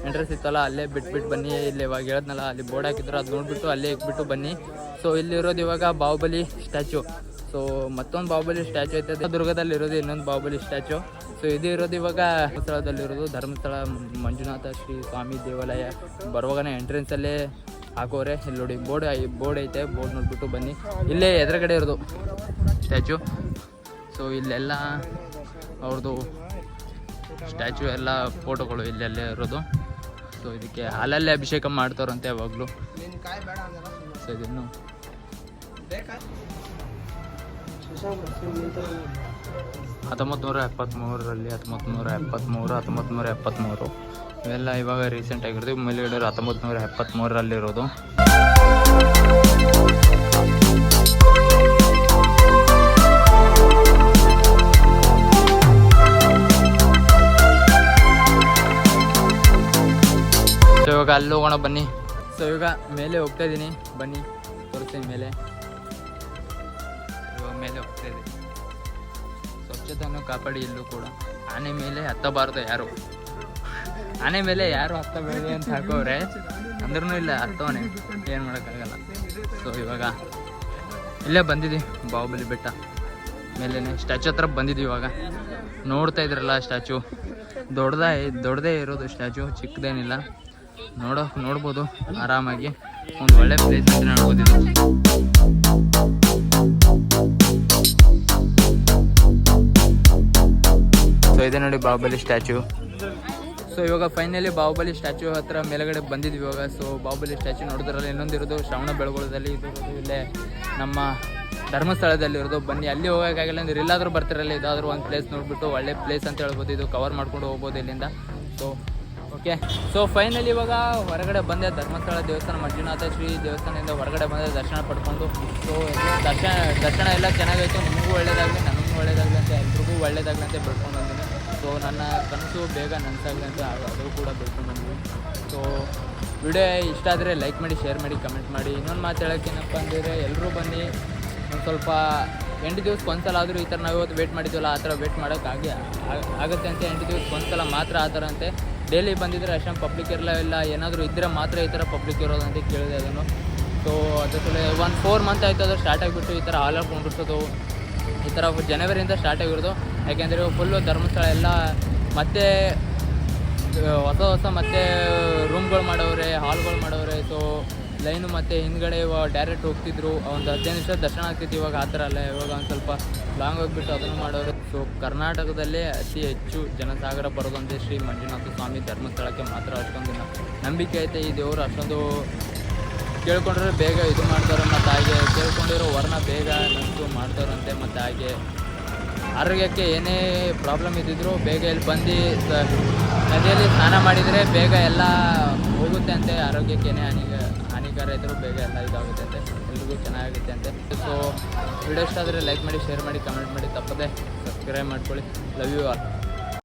ಎಂಟ್ರೆನ್ಸ್ ಇತ್ತಲ್ಲ ಅಲ್ಲೇ ಬಿಟ್ಬಿಟ್ಟು ಬನ್ನಿ. ಇಲ್ಲಿ ಇವಾಗ ಹೇಳದ್ನಲ್ಲ ಅಲ್ಲಿ ಬೋರ್ಡ್ ಹಾಕಿದ್ರು ಅದು ನೋಡ್ಬಿಟ್ಟು ಅಲ್ಲೇ ಇಕ್ಬಿಟ್ಟು ಬನ್ನಿ. ಸೊ ಇಲ್ಲಿರೋದು ಇವಾಗ ಬಾಹುಬಲಿ ಸ್ಟ್ಯಾಚ್ಯೂ. ಸೊ ಮತ್ತೊಂದು ಬಾಹುಬಲಿ ಸ್ಟ್ಯಾಚು ಐತೆ ದುರ್ಗದಲ್ಲಿ ಇರೋದು ಇನ್ನೊಂದು ಬಾಹುಬಲಿ ಸ್ಟ್ಯಾಚು ಸೊ ಇದು ಇರೋದು ಇವಾಗ ಧರ್ಮಸ್ಥಳದಲ್ಲಿರೋದು. ಧರ್ಮಸ್ಥಳ, ಮಂಜುನಾಥ ಶ್ರೀ ಸ್ವಾಮಿ ದೇವಾಲಯ. ಬರುವಾಗನೇ ಎಂಟ್ರೆನ್ಸಲ್ಲೇ ಹಾಕೋರೆ. ಇಲ್ಲಿ ನೋಡಿ, ಬೋರ್ಡ್ ಬೋರ್ಡ್ ಐತೆ, ಬೋರ್ಡ್ ನೋಡ್ಬಿಟ್ಟು ಬನ್ನಿ. ಇಲ್ಲೇ ಎದುರುಗಡೆ ಇರೋದು ಸ್ಟ್ಯಾಚು ಸೊ ಇಲ್ಲೆಲ್ಲ ಅವ್ರದ್ದು ಸ್ಟ್ಯಾಚು ಎಲ್ಲ ಫೋಟೋಗಳು ಇಲ್ಲೆಲ್ಲೇ ಇರೋದು. ಸೊ ಇದಕ್ಕೆ ಹಾಲಲ್ಲೇ ಅಭಿಷೇಕ ಮಾಡ್ತಾರಂತೆ ಯಾವಾಗಲೂ. ಸೊ ಇದನ್ನು ಹತ್ತೊಂಬತ್ತು ನೂರ ಎಪ್ಪತ್ತ್ಮೂರರಲ್ಲಿ ಹತ್ತೊಂಬತ್ತು ನೂರ ಎಪ್ಪತ್ತ್ಮೂರು ಹತ್ತೊಂಬತ್ತು ಎಪ್ಪತ್ತ್ಮೂರು ಇವೆಲ್ಲ ಇವಾಗ ರೀಸೆಂಟ್ ಆಗಿರೋದು. ಮೇಲ್ಗಡೆ ಹತ್ತೊಂಬತ್ತು ನೂರ ಎಪ್ಪತ್ತ್ಮೂರರಲ್ಲಿರೋದು ಇವಾಗ ಅಲ್ಲಿ ಹೋಗೋಣ ಬನ್ನಿ. ಸೊ ಇವಾಗ ಮೇಲೆ ಹೋಗ್ತಾ ಇದ್ದೀನಿ. ಬನ್ನಿ, ತೋರಿಸ್ತೀನಿ ಮೇಲೆ. ಹೋಗ್ತಾ ಸ್ವಚ್ಛತೆಯನ್ನು ಕಾಪಾಡಿ ಇಲ್ಲೂ ಕೂಡ ಆನೆ ಮೇಲೆ ಹತ್ತಬಾರ್ದು ಯಾರು. ಆನೆ ಮೇಲೆ ಯಾರು ಹತ್ತಬೇಡಿ ಅಂತ ಹಾಕೋರೆ ಅಂದ್ರೂ ಇಲ್ಲ, ಹತ್ತವನೆ. ಏನು ಮಾಡೋಕ್ಕಾಗಲ್ಲ. ಸೊ ಇವಾಗ ಇಲ್ಲೇ ಬಂದಿದ್ದೀವಿ ಬಾಹುಬಲಿ ಬೆಟ್ಟ ಮೇಲೇ ಸ್ಟ್ಯಾಚು ಹತ್ರ ಬಂದಿದ್ದೀವಿ ಇವಾಗ. ನೋಡ್ತಾ ಇದ್ರಲ್ಲ ಸ್ಟ್ಯಾಚು ದೊಡ್ಡದೇ ದೊಡ್ಡದೇ ಇರೋದು ಸ್ಟ್ಯಾಚು ಚಿಕ್ಕದೇನಿಲ್ಲ. ನೋಡೋ, ನೋಡ್ಬೋದು, ಆರಾಮಾಗಿ. ಒಂದು ಒಳ್ಳೆ ಪ್ಲೇಸ್ ನೋಡ್ಬೋದು ಇದು ನೋಡಿ ಬಾಹುಬಲಿ ಸ್ಟ್ಯಾಚು. ಸೊ ಇವಾಗ ಫೈನಲಿ ಬಾಹುಬಲಿ ಸ್ಟ್ಯಾಚು ಹತ್ರ ಮೇಲುಗಡೆ ಬಂದಿದ್ವಿ ಇವಾಗ. ಸೊ ಬಾಹುಬಲಿ ಸ್ಟ್ಯಾಚು ನೋಡಿದ್ರಲ್ಲಿ ಇನ್ನೊಂದಿರೋದು ಶ್ರವಣ ಬೆಳಗೊಳದಲ್ಲಿ ಇಲ್ಲೇ ನಮ್ಮ ಧರ್ಮಸ್ಥಳದಲ್ಲಿ ಇರೋದು. ಬನ್ನಿ, ಅಲ್ಲಿ ಹೋಗೋಕ್ಕಾಗಿಲ್ಲ ಅಂದ್ರೆ ಎಲ್ಲಾದರೂ ಬರ್ತಿರಲ್ಲ ಇದಾದರೂ ಒಂದು ಪ್ಲೇಸ್ ನೋಡ್ಬಿಟ್ಟು ಒಳ್ಳೆ ಪ್ಲೇಸ್ ಅಂತ ಹೇಳ್ಬೋದು. ಇದು ಕವರ್ ಮಾಡ್ಕೊಂಡು ಹೋಗ್ಬೋದು ಇಲ್ಲಿಂದ. ಸೊ ಓಕೆ ಸೊ ಫೈನಲಿ ಇವಾಗ ಹೊರಗಡೆ ಬಂದೆ. ಧರ್ಮಸ್ಥಳ ದೇವಸ್ಥಾನ, ಮಂಜುನಾಥ ಶ್ರೀ ದೇವಸ್ಥಾನದಿಂದ ಹೊರಗಡೆ ಬಂದೆ. ದರ್ಶನ ಪಡ್ಕೊಂಡು. ಸೊ ದರ್ಶನ ದರ್ಶನ ಎಲ್ಲ ಚೆನ್ನಾಗಾಯಿತು. ನಿಮಗೂ ಒಳ್ಳೇದಾಗಲಿ ನನಗೂ ಒಳ್ಳೇದಾಗಲಿ ಅಂತ ಎಲ್ರಿಗೂ ಒಳ್ಳೇದಾಗಲಿ ಅಂತ ಬಂದಿನಿ ಸೊ ನನ್ನ ಕನಸು ಬೇಗ ನನಸಾಗಲಿ ಅಂತ ಅದು- ಕೂಡ ಬೆಳ್ಕೊಂಡು ನನಗೆ ಸೊ ವಿಡಿಯೋ ಇಷ್ಟ ಆದರೆ ಲೈಕ್ ಮಾಡಿ ಶೇರ್ ಮಾಡಿ ಕಮೆಂಟ್ ಮಾಡಿ. ಇನ್ನೊಂದು ಮಾತು ಹೇಳೋಕ್ಕೇನಪ್ಪ ಅಂದರೆ ಎಲ್ಲರೂ ಬನ್ನಿ. ಒಂದು ಸ್ವಲ್ಪ ಎಂಟು ದಿವ್ಸಕ್ಕೆ ಒಂದ್ಸಲ ಆದರೂ ಈ ಥರ ನಾವು ಇವತ್ತು ವೇಟ್ ಮಾಡಿದ್ವಲ್ಲ, ಆ ಥರ ವೇಟ್ ಮಾಡೋಕ್ಕಾಗಿ ಆಗ- ಆಗುತ್ತೆ ಅಂತ ಎಂಟು ದಿವ್ಸಕ್ಕೆ ಒಂದ್ಸಲ ಮಾತ್ರ ಆ ಥರ ಅಂತೆ. ಡೈಲಿ ಬಂದಿದ್ದರೆ ಅಷ್ಟೊಂದು ಪಬ್ಲಿಕ್ ಇರಲ್ಲ ಇಲ್ಲ. ಏನಾದರೂ ಇದ್ದರೆ ಮಾತ್ರ ಈ ಥರ ಪಬ್ಲಿಕ್ ಇರೋದಂತ ಕೇಳಿದೆ ಅದನ್ನು. ಸೊ ಅದ್ರ ಸಲ ಒಂದು ಫೋರ್ ಮಂತ್ ಆಯ್ತು, ಅದು ಸ್ಟಾರ್ಟ್ ಆಗಿಬಿಟ್ಟು ಈ ಥರ ಹಾಲ್ ಹಾಕೊಂಡಿರ್ತದು ಈ ಥರ ಜನವರಿಯಿಂದ ಸ್ಟಾರ್ಟ್ ಆಗಿರೋದು. ಯಾಕೆಂದರೆ ಫುಲ್ಲು ಧರ್ಮಸ್ಥಳ ಎಲ್ಲ ಮತ್ತೆ ಹೊಸ ಹೊಸ ಮತ್ತೆ ರೂಮ್ಗಳು ಮಾಡವ್ರೆ ಹಾಲ್ಗಳು ಮಾಡವ್ರೆ. ಸೊ ಲೈನು ಮತ್ತೆ ಹಿಂದ್ಗಡೆ ಇವಾಗ ಡೈರೆಕ್ಟ್ ಹೋಗ್ತಿದ್ರು. ಒಂದು ಹದಿನೈದು ನಿಮಿಷ ದರ್ಶನ ಆಗ್ತಿತ್ತು ಇವಾಗ ಆ ಥರ ಅಲ್ಲ. ಇವಾಗ ಒಂದು ಸ್ವಲ್ಪ ಲಾಂಗ್ ಹೋಗ್ಬಿಟ್ಟು ಅದನ್ನು ಮಾಡೋರು. ಸೊ ಕರ್ನಾಟಕದಲ್ಲೇ ಅತಿ ಹೆಚ್ಚು ಜನಸಾಗರ ಬರೋದಂತೆ ಶ್ರೀ ಮಂಜುನಾಥ ಸ್ವಾಮಿ ಧರ್ಮಸ್ಥಳಕ್ಕೆ ಮಾತ್ರ ಅಷ್ಟೊಂದು ನಂಬಿಕೆ ಐತೆ ಈ ದೇವರು ಅಷ್ಟೊಂದು ಕೇಳ್ಕೊಂಡ್ರೆ ಬೇಗ ಇದು ಮಾಡ್ತಾರೆ ಮತ್ತು ಹಾಗೆ, ಕೇಳ್ಕೊಂಡಿರೋ ವರ್ಣ ಬೇಗ ನಂಟು ಮಾಡ್ತಾರಂತೆ ಮತ್ತು ಹಾಗೆ. ಆರೋಗ್ಯಕ್ಕೆ ಏನೇ ಪ್ರಾಬ್ಲಮ್ ಇದ್ದಿದ್ರು ಬೇಗ ಇಲ್ಲಿ ಬಂದು ನದಿಯಲ್ಲಿ ಸ್ನಾನ ಮಾಡಿದರೆ ಬೇಗ ಎಲ್ಲ ಹೋಗುತ್ತೆ ಅಂತೆ. ಆರೋಗ್ಯಕ್ಕೆ ಏನೇ ಹಾನಿ, ಹಾನಿಕಾರ ಇದ್ದರೂ ಬೇಗ ಎಲ್ಲ ಇದಾಗುತ್ತೆ ಅಂತೆ. ಎಲ್ರಿಗೂ ಚೆನ್ನಾಗಿರುತ್ತೆ ಅಂತೆ. ಸೊ ವಿಡಿಯೋ ಇಷ್ಟ ಆದರೆ ಲೈಕ್ ಮಾಡಿ ಶೇರ್ ಮಾಡಿ ಕಮೆಂಟ್ ಮಾಡಿ. ತಪ್ಪದೆ ಸಬ್ಸ್ಕ್ರೈಬ್ ಮಾಡ್ಕೊಳ್ಳಿ. Love you all